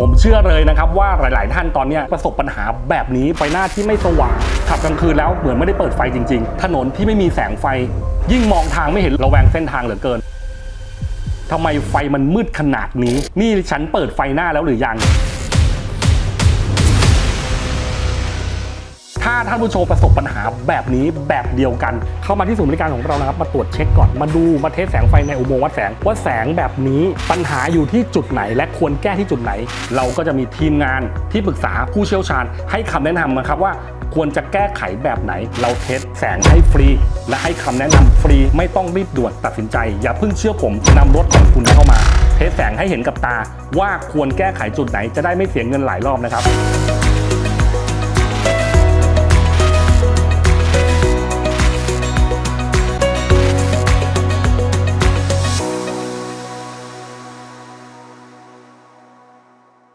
ผมเชื่อเลยนะครับว่าหลาย ๆ ท่านตอนนี้ประสบปัญหาแบบนี้ไฟหน้าที่ไม่สว่างขับกลางคืนแล้วเหมือนไม่ได้เปิดไฟจริง ๆ ถนนที่ไม่มีแสงไฟ ยิ่งมองทางไม่เห็นระแวงเส้นทางเหลือเกินทำไมไฟมันมืดขนาดนี้ นี่ฉันเปิดไฟหน้าแล้วหรือยัง ถ้าท่านผู้ชมประสบปัญหาแบบนี้แบบเดียวกัน เข้ามาที่ศูนย์บริการของเรานะครับ มาตรวจเช็คก่อนมาดูมาเทสแสงไฟในอุโมงค์วัดแสงว่าแสงแบบนี้ปัญหาอยู่ที่จุดไหน และควรแก้ที่จุดไหน เราก็จะมีทีมงานที่ปรึกษาผู้เชี่ยวชาญ ให้คำแนะนำนะครับว่าควรจะแก้ไขแบบไหน เราเทสแสงให้ฟรี และให้คำแนะนำฟรีไม่ต้องรีบด่วนตัดสินใจ อย่าเพิ่งเชื่อผมนำรถของคุณเข้ามา เทสแสงให้เห็นกับตาว่าควรแก้ไขจุดไหนจะได้ไม่เสียเงินหลายรอบนะครับ